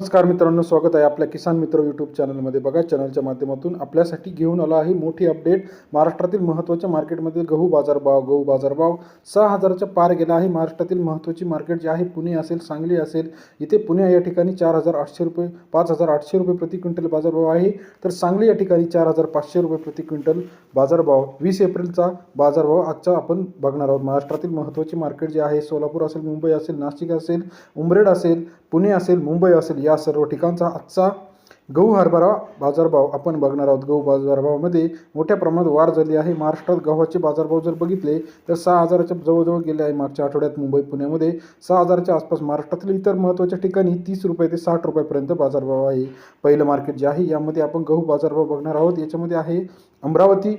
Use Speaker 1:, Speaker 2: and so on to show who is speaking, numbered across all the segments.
Speaker 1: नमस्कार मित्रांनो स्वागत आहे आपल्या किसान मित्र यूट्यूब चॅनलमध्ये बघा चॅनलच्या माध्यमातून आपल्यासाठी घेऊन आला आहे मोठी अपडेट महाराष्ट्रातील महत्त्वाच्या मार्केटमधील गहू बाजारभाव गहू बाजारभाव सहा हजाराच्या पार गेला आहे. महाराष्ट्रातील महत्त्वाची मार्केट जे आहे पुणे असेल सांगली असेल इथे पुणे या ठिकाणी चार हजार आठशे रुपये पाच हजार आठशे रुपये प्रति क्विंटल बाजारभाव आहे. तर सांगली या ठिकाणी चार हजार पाचशे रुपये प्रति क्विंटल बाजारभाव. वीस एप्रिलचा बाजारभाव आजचा आपण बघणार आहोत. महाराष्ट्रातील महत्त्वाची मार्केट जे आहे सोलापूर असेल मुंबई असेल नाशिक असेल उमरेड असेल पुणे असेल मुंबई असेल या सर्व ठिकाणचा आजचा गहू हरभरा बाजारभाव आपण बघणार आहोत. गहू बाजारभावामध्ये मोठ्या प्रमाणात वाढ झाली आहे. महाराष्ट्रात गव्हाचे बाजारभाव जर बघितले तर सहा हजाराच्या जवळजवळ गेले आहे मागच्या आठवड्यात मुंबई पुण्यामध्ये. सहा हजारच्या आसपास महाराष्ट्रातील इतर महत्त्वाच्या ठिकाणी तीस रुपये ते साठ रुपयापर्यंत बाजारभाव आहे. पहिलं मार्केट जे आहे यामध्ये आपण गहू बाजारभाव बघणार आहोत. याच्यामध्ये आहे अमरावती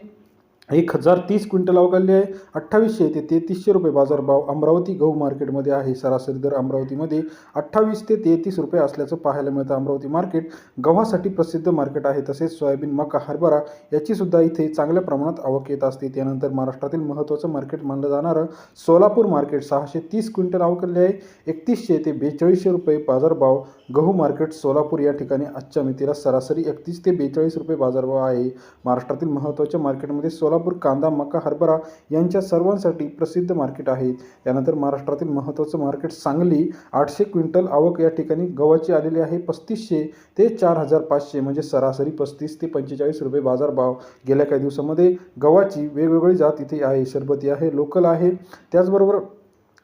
Speaker 1: एक हजार तीस क्विंटल अवकाली आहे. अठ्ठावीसशे ते तेहतीसशे रुपये बाजारभाव अमरावती गहू मार्केटमध्ये आहे. सरासरी दर अमरावतीमध्ये अठ्ठावीस ते तेहतीस रुपये असल्याचं पाहायला मिळतं. अमरावती मार्केट गव्हासाठी प्रसिद्ध मार्केट आहे. तसेच सोयाबीन मका हरभरा याचीसुद्धा इथे चांगल्या प्रमाणात आवक येत असते. त्यानंतर महाराष्ट्रातील महत्त्वाचं मार्केट मानलं जाणारं सोलापूर मार्केट सहाशे तीस क्विंटल अवकाली आहे. एकतीसशे ते बेचाळीसशे रुपये बाजारभाव गहू मार्केट सोलापूर या ठिकाणी आजच्या मितीला सरासरी एकतीस ते बेचाळीस रुपये बाजारभाव आहे. महाराष्ट्रातील महत्त्वाच्या मार्केटमध्ये सोलापूर कांदा मका हरभरा यांच्या सर्वांसाठी प्रसिद्ध मार्केट आहे. त्यानंतर महाराष्ट्रातील महत्त्वाचं मार्केट सांगली आठशे क्विंटल आवक या ठिकाणी गव्हाची आलेली आहे. पस्तीसशे ते चार हजार पाचशे म्हणजे सरासरी पस्तीस ते पंचेचाळीस रुपये बाजारभाव गेल्या काही दिवसामध्ये गव्हाची वेगवेगळी जात इथे आहे. सरबती आहे लोकल आहे. त्याचबरोबर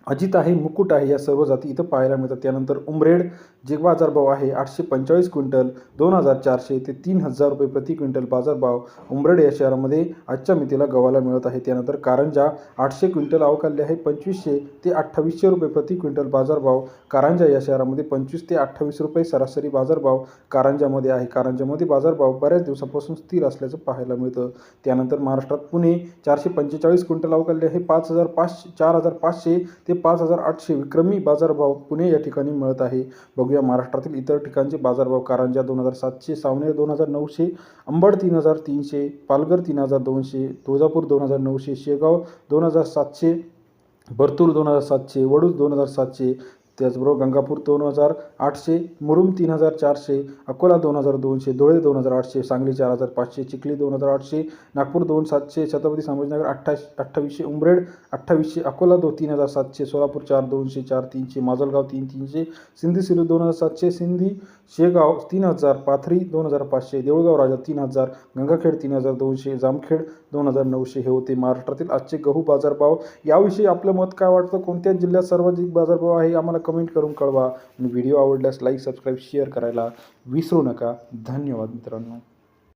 Speaker 1: अजित आहे मुकुट आहे या सर्व जाती इथं पाहायला मिळतात. त्यानंतर उमरेड जे बाजारभाव आहे आठशे पंचेचाळीस क्विंटल दोन हजार चारशे ते तीन हजार रुपये प्रति क्विंटल बाजारभाव उमरेड या शहरामध्ये आजच्या मितीला गव्हाला मिळत आहे. त्यानंतर कारंजा आठशे क्विंटल अवकाल्य आहे पंचवीसशे ते अठ्ठावीसशे रुपये प्रति क्विंटल बाजारभाव. कारंजा या शहरामध्ये पंचवीस ते अठ्ठावीस रुपये सरासरी बाजारभाव कारंजामध्ये आहे. कारंजामध्ये बाजारभाव बऱ्याच दिवसापासून स्थिर असल्याचं पाहायला मिळतं. त्यानंतर महाराष्ट्रात पुणे चारशे पंचेचाळीस क्विंटल अवकाल्य आहे पाच हजार पाचशे चार हजार पाचशे ते पाच हजार आठशे विक्रमी बाजारभाव पुणे या ठिकाणी मिळत आहे. बघूया महाराष्ट्रातील इतर ठिकाणचे बाजारभाव. कारंजा दोन हजार सातशे सावनेर दोन हजार नऊशे अंबड तीन हजार तीनशे पालघर तीन हजार दोनशे तुळजापूर दोन हजार नऊशे शेगाव दोन हजार सातशे बर्तूर दोन हजार सातशे वडूज दोन हजार सातशे त्याचबरोबर गंगापूर दोन हजार आठशे मुरुम तीन हजार चारशे अकोला दोन हजार दोनशे धुळे दोन हजार आठशे सांगली चार हजार पाचशे चिखली दोन हजार आठशे नागपूर दोन सातशे छत्रपती संभाजीनगर अठ्ठा अठ्ठावीसशे उमरेड अठ्ठावीसशे अकोला दो तीन हजार सातशे सोलापूर चार दोनशे चार तीनशे माजलगाव तीन तीनशे सिंधी सिलू दोन हजार सातशे सिंधी शेगाव तीन हजार पाथरी दोन हजार पाचशे देऊळगाव राजा तीन हजार गंगाखेड तीन हजार दोनशे जामखेड दोन हजार नऊशे हे होते महाराष्ट्रातील आजचे गहू बाजारभाव. याविषयी आपलं मत काय वाटतं? कोणत्या जिल्ह्यात सर्वाधिक बाजारभाव आहे? आम्हाला कमेंट करून कळवा आणि व्हिडिओ आवडल्यास लाईक सबस्क्राईब शेअर करायला विसरू नका. धन्यवाद मित्रांनो.